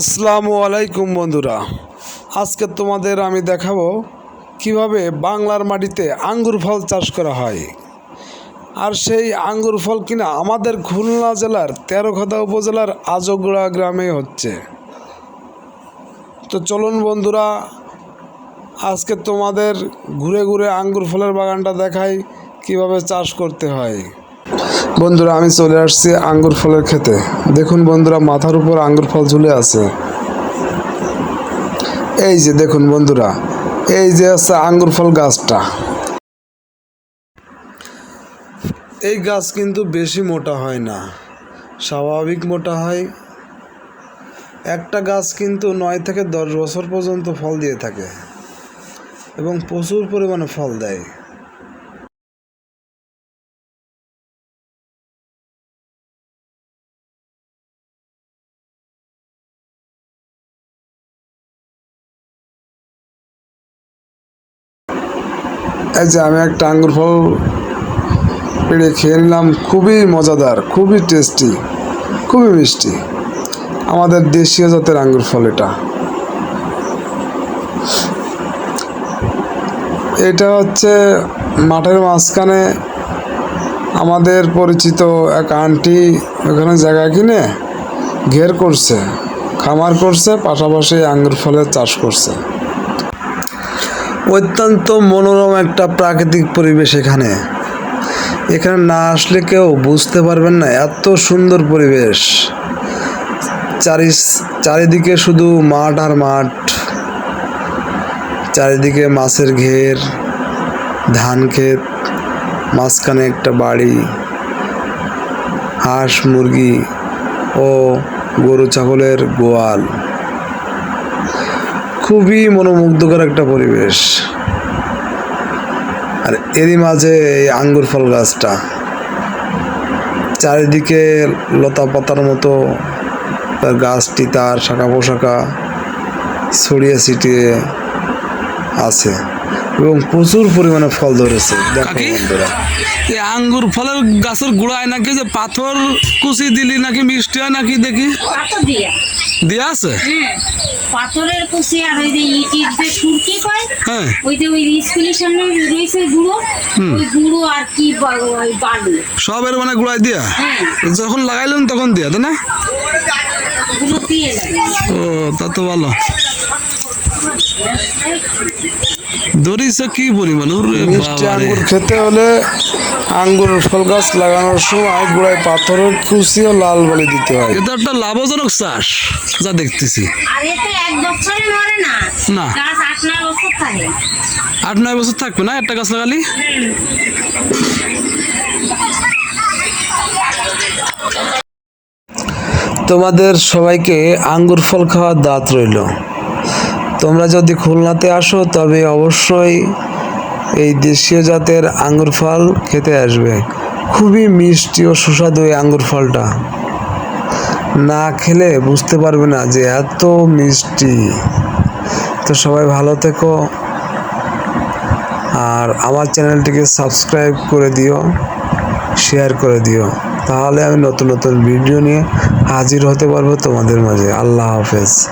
আসসালামু আলাইকুম বন্ধুরা। আজকে তোমাদের আমি দেখাবো কীভাবে বাংলার মাটিতে আঙ্গুর ফল চাষ করা হয়। আর সেই আঙ্গুর ফল কিনা আমাদের খুলনা জেলার তেরোখদা উপজেলার আজগড়া গ্রামে হচ্ছে। তো চলুন বন্ধুরা, আজকে তোমাদের ঘুরে ঘুরে আঙ্গুর ফলের বাগানটা দেখাই কীভাবে চাষ করতে হয়। বন্ধুরা, আমি চলে আসছি আঙ্গুর ফলের খেতে দেখুন বন্ধুরা, মাথার উপর আঙ্গুর ফল ঝুলে আছে। এই যে দেখুন বন্ধুরা, এই যে আছে আঙ্গুর ফল গাছটা। এই গাছ কিন্তু বেশি মোটা হয় না, স্বাভাবিক মোটা হয়। একটা গাছ কিন্তু নয় থেকে দশ বছর পর্যন্ত ফল দিয়ে থাকে এবং প্রচুর পরিমাণে ফল দেয়। এই যে আমি একটা আঙ্গুর ফল পেড়ে খেয়ে নিলাম, খুবই মজাদার, খুবই টেস্টি খুবই মিষ্টি। আমাদের দেশীয় জাতের আঙ্গুর ফল এটা। এটা হচ্ছে মাঠের মাঝখানে আমাদের পরিচিত এক আন্টি ওখানে জায়গা কিনে ঘের করছে, খামার করছে, পাশাপাশি আঙ্গুর ফলের চাষ করছে। অত্যন্ত মনোরম একটা প্রাকৃতিক পরিবেশ এখানে। এখানে না আসলে কেউ বুঝতে পারবেন না এত সুন্দর পরিবেশ। চারি, চারিদিকে শুধু মাঠ আর মাঠ। চারিদিকে মাছের ঘের, ধান ক্ষেত, মাঝখানে একটা বাড়ি, হাঁস, মুরগি ও গরু, ছাগলের গোয়াল। খুবই মনোমুগ্ধকর একটা পরিবেশ। আর এরই মাঝে এই আঙ্গুর ফল গাছটা, চারিদিকে লতা পাতার মতো তার গাছটি, তার শাখা পোশাখা ছড়িয়ে ছিটিয়ে আছে। এবং প্রচুর পরিমাণে ফল ধরেছে। দেখো বন্ধুরা। এই আঙ্গুর ফলের গাছের গোড়ায় নাকি যে পাথর কুচি দিলি নাকি মিষ্টি হয় নাকি দেখি? পাথর দিয়া। আছে? হ্যাঁ পাথরের কুচি আর ওই যে ইটির যে সুরকি কয় হ্যাঁ। ওই যে ওই স্কুলের সামনে রয়েছে গুঁড়ো ওই গুঁড়ো আর কি বালু। সবের মানে গোড়ায় দিয়া? হ্যাঁ। যখন লাগাইলেন তখন দিয়া তাই না? ও তা তো ভালো। ধরিস কি পরিমাণ? ওরে মিষ্টি বাবারে। আঙ্গুর খেতে হলে আঙ্গুর ফল গাছ লাগানোর সময় গোড়ায় পাথরের কুচি ও লাল বলে দিতে হয়। এটা একটা লাভজনক চাষ যা দেখতেছি। আর এতে এক বছরে মরে না। না। আট নয় বছর আট নয় বছর থাকবে না একটা গাছ লাগালি? তোমাদের সবাইকে আঙ্গুর ফল খাওয়ার দাঁত রইল। তোমরা যদি খুলনাতে আসো, তবে অবশ্যই এই দেশীয় জাতের আঙ্গুর ফল খেতে আসবে। খুবই মিষ্টি ও সুস্বাদু এই আঙ্গুর ফলটা। না খেলে বুঝতে পারবে না যে এত মিষ্টি। তো সবাই ভালো থেকো। আর আমার চ্যানেলটিকে সাবস্ক্রাইব করে দিও, শেয়ার করে দিও। তাহলে আমি নতুন নতুন ভিডিও নিয়ে হাজির হতে পারব তোমাদের মাঝে। আল্লাহ হাফেজ।